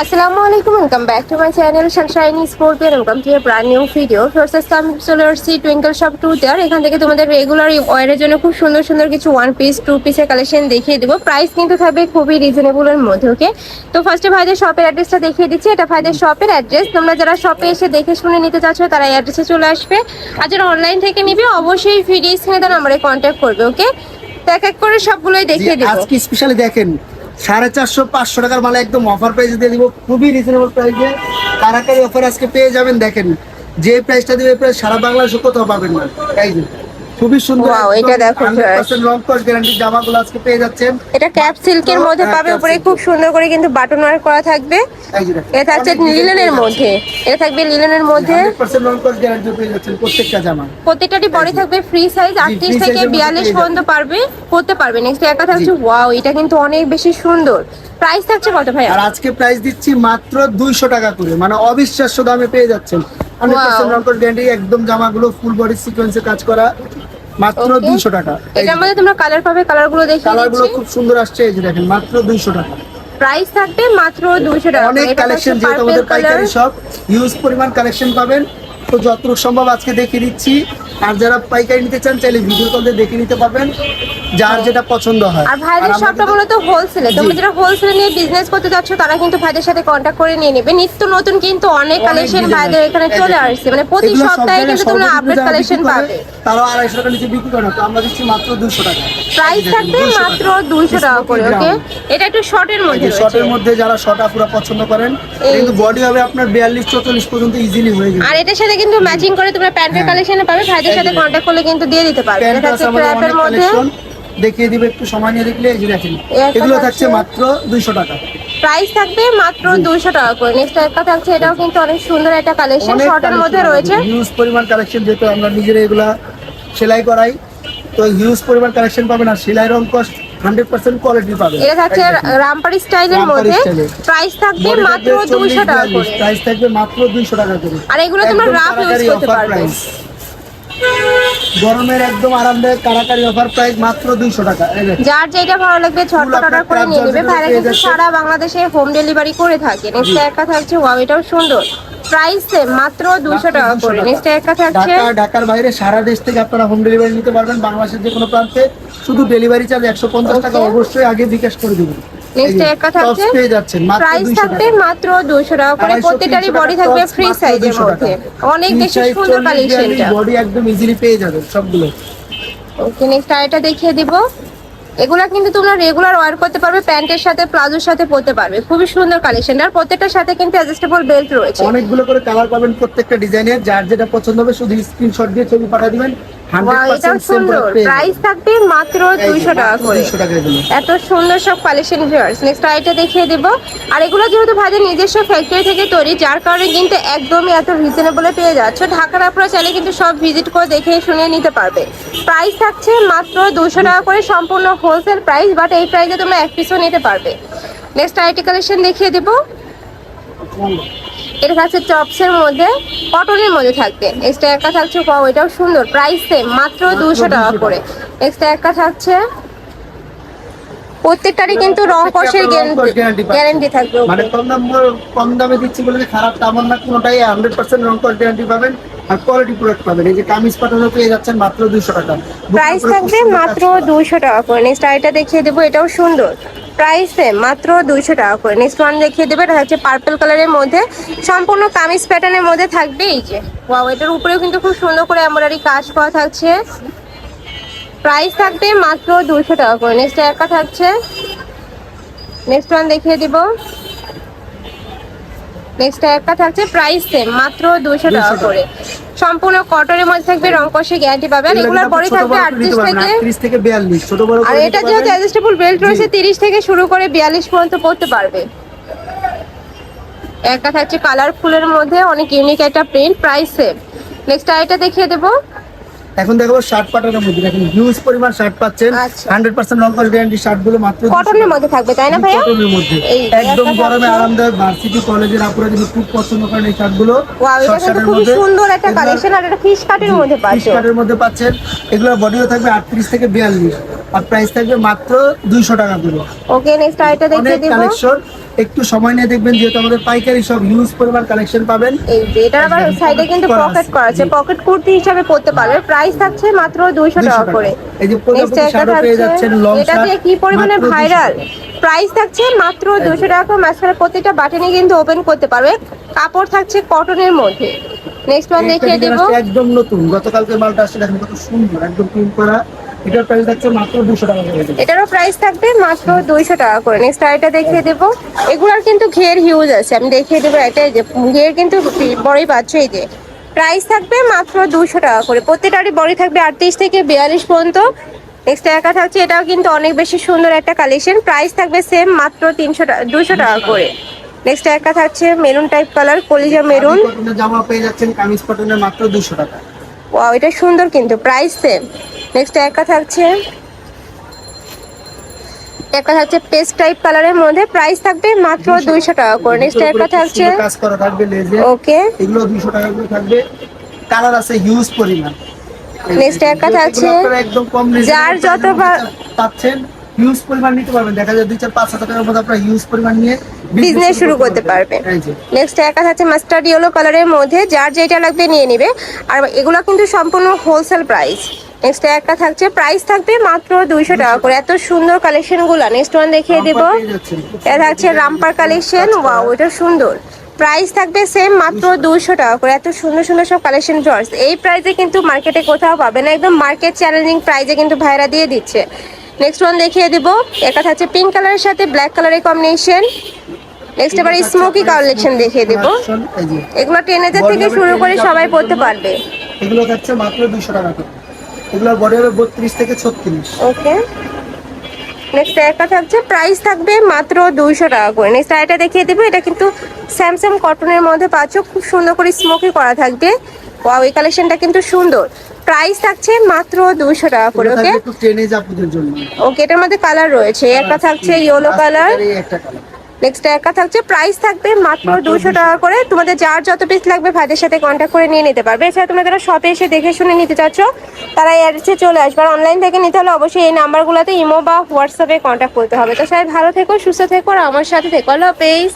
আসসালামু আলাইকুম welcome back to my channel Sunshiny sport and welcome to a brand new video first আমি চলে আসছি টুইঙ্কল শপ টু দেয়ার এখান থেকে তোমাদের রেগুলার ওয়ারের জন্য খুব সুন্দর সুন্দর কিছু ওয়ান পিস টু পিসের কালেকশন দেখিয়ে দেবো। প্রাইস কিন্তু থাকবে খুবই রিজনেবলের মধ্যে ওকে তো ফার্স্টে ভাইদের শপের অ্যাড্রেসটা দেখিয়ে দিচ্ছি। এটা ভাইদের শপের অ্যাড্রেস তোমরা যারা শপে এসে দেখে শুনে নিতে চাচ্ছ তারা এই অ্যাড্রেসে চলে আসবে। আর যারা অনলাইন থেকে নিবে অবশ্যই ভিডিও স্ক্রিনে তার নাম্বারে কন্ট্যাক্ট করবে ওকে এক এক করে সবগুলোই দেখিয়ে দেবো। আজকে স্পেশালি দেখেন সাড়ে চারশো, পাঁচশো টাকার মালে একদম অফার প্রাইসে দিয়ে দিব, খুবই রিজনেবল প্রাইসে কারাকারি অফার আজকে পেয়ে যাবেন, দেখেন। যে প্রাইসটা দিবে প্রাইস সারা বাংলাদেশে কোথাও পাবেন না, এই খুবই সুন্দর Wow, এটা দেখো, রং কস গ্যারান্টি জামাগুলো আজকে পেয়ে যাচ্ছেন। এটা ক্যাপ সিল্কের মধ্যে পাবে উপরে খুব সুন্দর করে কিন্তু বাটন ওয়ার্ক করা থাকবে। এটা থাকছে লিলেনের মধ্যে। এটা থাকবে লিলেনের মধ্যে। 100% রং কস গ্যারান্টি পেয়ে যাচ্ছেন প্রত্যেকটা জামা। প্রত্যেকটারই বডি থাকবে ফ্রি সাইজ আটত্রিশ free থেকে size এর মধ্যে বিয়াল্লিশ পেয়ে পর্যন্ত পারবে করতে পারবে। নেক্সট একটা থাকছে। ওয়াও এটা কিন্তু অনেক বেশি সুন্দর। প্রাইস থাকছে কত ভাইয়া? আর আজকে প্রাইস দিচ্ছি মাত্র দুইশো টাকা করে। মানে অবিশ্বাস্য দামে পেয়ে যাচ্ছেন। হান্ড্রেড পার্সেন্ট রং কস গ্যারান্টি একদম জামাগুলো ফুল বডি সিকোয়েন্সে কাজ করা। মাত্র Okay. দুইশো টাকা। এই এটার মধ্যে তোমরা কালার পাবে কালারগুলো দেখিয়ে কালারগুলো খুব সুন্দর আসছে এই যে দেখেন মাত্র দুইশো টাকা। প্রাইস থাকবে মাত্র দুইশো টাকা। অনেক কালেকশন যেহেতু আমাদের পাইকারি সব ইউজ পরিমাণ কালেকশন পাবেন। তো যতটুকু সম্ভব আজকে দেখিয়ে দিচ্ছি। আর যারা পাইকারি নিতে চান চাইলে ভিডিও কল দিয়ে দেখে নিতে পারবেন যার যেটা পছন্দ হয়। আর ভাইদের শপটা মূলত হোলসেলে তোমরা যারা হোলসেলে নিয়ে বিজনেস করতে যাচ্ছ তারা কিন্তু ভাইদের সাথে কন্ট্যাক্ট করে নিয়ে নেবে। নিত্য নতুন কিন্তু অনেক কালেকশন ভাইদের এখানে চলে আসছে। মানে প্রতি সপ্তাহে কিন্তু তোমরা আপডেট কালেকশন পাবে। তারা আড়াইশো টাকা নিচে বিক্রি করে না তো আমরা দিচ্ছি মাত্র দুশো টাকা। প্রাইস থাকবে মাত্র টাকা। দুইশো টাকা করে ওকে এটা একটু শর্টের মধ্যে শর্টের মধ্যে যারা শর্ট আপুরা পছন্দ করেন কিন্তু বডি হবে আপনার বিয়াল্লিশ চৌচল্লিশ পর্যন্ত ইজিলি হয়ে যাবে। আর এটার সাথে কিন্তু ম্যাচিং করে তোমরা প্যান্টের। কালেকশনে পাবে ভাইদের সাথে যে। করলে কিন্তু দিয়ে দিতে পারবে। এটা আমাদের ক্র্যাপের মধ্যে। দেখিয়ে দিবে একটু সময় নিয়ে দেখলে এই যে দেখেন এগুলো থাকছে। থাকছে মাত্র দুইশো টাকা। প্রাইস থাকবে মাত্র দুইশো টাকা করে। নেক্সট একটা থাকছে এটাও কিন্তু অনেক সুন্দর একটা কালেকশন শর্টের মধ্যে রয়েছে। হিউজ পরিমাণ কালেকশন যেহেতু আমরা নিজেরা এগুলা সেলাই করাই তো হিউজ পরিমাণ কালেকশন পাবেন আর সেলাই রং কস্ট হান্ড্রেড পার্সেন্ট কোয়ালিটি পাবেন। এটা থাকছে রামপারি স্টাইলের মধ্যে প্রাইস থাকবে মাত্র দুইশো টাকা করে। প্রাইস থাকবে মাত্র দুইশো টাকা করে। আর এগুলো তোমরা রাফ ইউজ করতে পারবে। গরমের একদম আরামদায়ক কারাকারি অফার প্রাইস মাত্র দুইশো টাকা। যার যেটা ভালো লাগবে ঝটপট অর্ডার করে নিয়ে নেবে। ভাইরা কিন্তু সারা বাংলাদেশে হোম ডেলিভারি করে থাকে। নেক্সট একটা থাকছে ওয়াও এটাও সুন্দর। প্রাইস মাত্র দুশো টাকা করে। 200 নেক্সট একটা থাকছে। ঢাকা ঢাকার বাইরে সারা দেশ থেকে আপনারা হোম ডেলিভারি নিতে পারবেন। বাংলাদেশের যে কোনো প্রান্তে শুধু ডেলিভারি চার্জ একশো পঞ্চাশ টাকা অবশ্যই আগে বিকাশ করে দেবেন। নেক্সট একটা থাকছে। পেয়ে যাচ্ছেন প্রাইস থাকবে মাত্র দুশো টাকা করে। প্রত্যেকটারই বডি থাকবে ফ্রি সাইজের 200 মধ্যে। অনেক বেশি সুন্দর কালেকশনটা বডি একদম ইজিলি পেয়ে যাবেন সবগুলো। ওকে নেক্সট আরেকটা দেখিয়ে দিব। এগুলা কিন্তু তোমরা রেগুলার ওয়ার করতে পারবে প্যান্টের সাথে, প্লাজোর সাথে পরতে পারবে। খুবই সুন্দর কালেকশন আর প্রত্যেকটার সাথে কিন্তু অ্যাডজাস্টেবল বেল্ট রয়েছে। অনেকগুলো করে কালার পাবেন প্রত্যেকটা ডিজাইনের যার যেটা পছন্দ হবে শুধু স্ক্রিনশট দিয়ে ছবি পাঠিয়ে দিবেন। এটাও সুন্দর। প্রাইস থাকবে মাত্র দুইশো টাকা করে। দুইশো টাকা এগুলো এত সুন্দর সব কালেকশন ভিউয়ার্স নেক্সট আইটা দেখিয়ে দেব। আর এগুলো যেহেতু ভাইদের নিজস্ব ফ্যাক্টরি থেকে তৈরি যার কারণে কিন্তু একদমই এত রিজনেবলে পেয়ে যাচ্ছে। ঢাকার আপনারা চাইলে কিন্তু সব ভিজিট করে দেখে শুনে নিতে পারবে। প্রাইস থাকছে মাত্র দুশো টাকা করে সম্পূর্ণ হোলসেল প্রাইস বাট এই প্রাইসে তোমরা এক পিসও নিতে পারবে। নেক্সট আইটি কালেকশন দেখিয়ে দেবো। এর কাছে টপসের মধ্যে কটনের মধ্যে থাকবে। এক্সট্রা একটা থাকছে পাও এটাও সুন্দর প্রাইস সেম মাত্র দুশো টাকা করে। এক্সট্রা একটা থাকছে প্রত্যেকটারই কিন্তু রং কষের গ্যারান্টি থাকবে মানে কম দাম কম দামে দিচ্ছি বলে যে খারাপ তেমন না কোনোটাই হান্ড্রেড পার্সেন্ট রং কস গ্যারান্টি পাবেন আর কোয়ালিটি প্রোডাক্ট পাবেন। এই যে কামিজ পাঠানো পেয়ে যাচ্ছেন মাত্র দুইশো টাকা। প্রাইস থাকবে মাত্র দুইশো টাকা করে। নেক্সট আইটা দেখিয়ে দেবো এটাও সুন্দর। প্রাইস মাত্র দুইশো টাকা করে। নেক্সট ওয়ান দেখিয়ে দেবে, এটা হচ্ছে পার্পল কালারের মধ্যে। সম্পূর্ণ কামিজ প্যাটার্নের মধ্যে থাকবে এই যে। ওয়াও এটার উপরেও কিন্তু খুব সুন্দর করে এমব্রয়ডারি কাজ করা থাকছে। প্রাইস থাকবে মাত্র দুইশো টাকা করে। নেক্সট একটা থাকছে। নেক্সট ওয়ান দেখিয়ে দিব। নেক্সট একটা থাকছে প্রাইস সেম মাত্র দুইশো টাকা করে। সম্পূর্ণ কটনের মধ্যে থাকবে রং কষে গ্যারান্টি পাবে আর এগুলোর বডি থাকবে আটত্রিশ থেকে থেকে বিয়াল্লিশ। ছোট বড় আর এটা যেহেতু। অ্যাডজাস্টেবল বেল্ট রয়েছে। তিরিশ থেকে শুরু করে বিয়াল্লিশ পর্যন্ত পড়তে পারবে। একটা থাকছে কালারফুলের মধ্যে অনেক ইউনিক একটা প্রিন্ট প্রাইস সেম নেক্সট আইটা দেখিয়ে দেবো। এখন দেখাবো শার্ট পাটানোর মধ্যে। দেখেন হিউজ পরিমাণ শার্ট পাচ্ছেন। আচ্ছা। হান্ড্রেড পার্সেন্ট রং কস গ্যারান্টি শার্টগুলো মাত্র কটনের মধ্যে থাকবে তাই না ভাইয়া? কটনের মধ্যে। একদম গরমে আরামদায়ক ভার্সিটি কলেজের আপুরা যদি খুব পছন্দ করেন এই শার্টগুলো ওয়াও এটা কিন্তু খুবই সুন্দর একটা কালেকশন আর এটা ফিশ কাটের মধ্যে পাচ্ছ কাটের মধ্যে পাচ্ছেন। এগুলো বডিও থাকবে আটত্রিশ থেকে বিয়াল্লিশ। আর প্রাইস থাকবে মাত্র দুইশো টাকা করে। ওকে নেক্সট আইটা দেখিয়ে দিব। কালেকশন একটু সময় নিয়ে দেখবেন যেহেতু আমাদের পাইকারি সব হিউজ পরিমাণ কালেকশন পাবেন। এই যে এটার আবার সাইডে কিন্তু পকেট। করা আছে। পকেট কুর্তি হিসাবে পরতে পারবে। প্রাইস থাকছে মাত্র দুইশো 200 টাকা। করে। এই যে প্রজাপতি একটা পেয়ে যাচ্ছেন লং এটা দিয়ে কি পরিমাণে ভাইরাল। প্রাইস থাকছে মাত্র দুশো টাকা মাঝখানে প্রত্যেকটা বাটনে কিন্তু ওপেন করতে পারবে। কাপড় থাকছে কটনের মধ্যে। নেক্সট ওয়ান দেখিয়ে দেবো। একদম নতুন। গতকালকে মালটা আসছে দেখেন কত সুন্দর একদম প্রিন্ট করা। এটার প্রাইস থাকছে মাত্র দুশো টাকা করে এটারও প্রাইস থাকবে মাত্র দুইশো টাকা করে। নেক্সট দেখিয়ে দেবো। এগুলার কিন্তু ঘের হিউজ আছে। আমি দেখিয়ে দেবো এটা এই যে ঘের কিন্তু বড়ই পাচ্ছ এই যে। প্রাইস থাকবে মাত্র টাকা করে। প্রত্যেকটারই বড়ি থাকবে আটত্রিশ থেকে বিয়াল্লিশ পর্যন্ত। নেক্সট একা থাকছে এটাও কিন্তু অনেক বেশি সুন্দর একটা কালেকশন প্রাইস থাকবে সেম মাত্র তিনশো টাকা দুশো টাকা করে। নেক্সট একা থাকছে মেরুন টাইপ কালার কলিজা মেরুন জামা পেয়ে যাচ্ছেন কামিজ কটনের মাত্র দুশো টাকা। ওয়াও এটা সুন্দর কিন্তু। প্রাইস সেম নেক্সট একা থাকছে একটা থাকছে পেস্ট টাইপ কালারের মধ্যে। প্রাইস থাকবে মাত্র দুইশো টাকা করে। নেক্সট একটা থাকছে কাজ করা থাকবে লেজে ওকে এগুলো দুশো টাকা করে থাকবে। কালার আছে হিউজ পরিমাণ। Next একটা থাকছে, একদম কম রেঞ্জে যার যত পাচ্ছেন হিউজ পরিমাণ নিতে পারবেন। দেখা যায় দুই চার পাঁচ হাজার টাকার মধ্যে আপনারা হিউজ পরিমাণ নিয়ে বিজনেস শুরু করতে পারবে এই যে। নেক্সট একটা থাকছে মাস্টার্ড ইয়েলো কালারের মধ্যে। যার যেটা লাগবে নিয়ে নেবে। আর এগুলো কিন্তু সম্পূর্ণ হোলসেল প্রাইস নেক্সট একটা থাকছে প্রাইস থাকবে মাত্র দুইশো টাকা করে। এত সুন্দর কালেকশনগুলো নেক্সট ওয়ান দেখিয়ে দেবো। এটা থাকছে রামপার কালেকশন ওয়াও এটা সুন্দর। প্রাইস থাকবে সেম মাত্র দুশো টাকা করে। এত সুন্দর সুন্দর সব কালেকশন ড্রস এই প্রাইসে কিন্তু মার্কেটে কোথাও পাবে না। একদম মার্কেট চ্যালেঞ্জিং প্রাইসে কিন্তু ভাইরা দিয়ে দিচ্ছে। নেক্সট ওয়ান দেখিয়ে দিব। এটা থাকছে পিঙ্ক কালারের সাথে ব্ল্যাক কালারের কম্বিনেশন নেক্সট এবার স্মোকি কালেকশন দেখিয়ে দেবো। এগুলো টেনেজের থেকে শুরু করে সবাই পড়তে পারবে। এগুলো থাকছে মাত্র দুশো টাকা করে। এগুলো বডি হবে বত্রিশ থেকে ছত্রিশ। ওকে। নেক্সট একটা থাকছে প্রাইস থাকবে মাত্র দুইশো টাকা করে। নেক্সট আরেকটা দেখিয়ে দেবো এটা কিন্তু স্যামসাং কটনের মধ্যে পাচ্ছ খুব সুন্দর করে স্মোকি করা থাকবে। ওয়াও এই কালেকশনটা কিন্তু সুন্দর। প্রাইস থাকছে মাত্র দুইশো টাকা করে ওকে ওকে এটার মধ্যে কালার রয়েছে একটা থাকছে ইয়েলো কালার নেক্সট একা থাকছে প্রাইস থাকবে মাত্র দুশো টাকা করে। তোমাদের যার যত পিস লাগবে ভাইদের সাথে কন্ট্যাক্ট করে নিয়ে নিতে পারবে। এছাড়া তোমরা যারা শপে এসে দেখে শুনে নিতে চাচ্ছ তারা অ্যাড্রেসে চলে আসবে। আর অনলাইন থেকে নিতে হলে অবশ্যই এই নাম্বারগুলোতে ইমো বা হোয়াটসঅ্যাপে কন্ট্যাক্ট করতে হবে। তো সবাই ভালো থেকো সুস্থ থেকো আর আমার সাথে থেকো। Hello page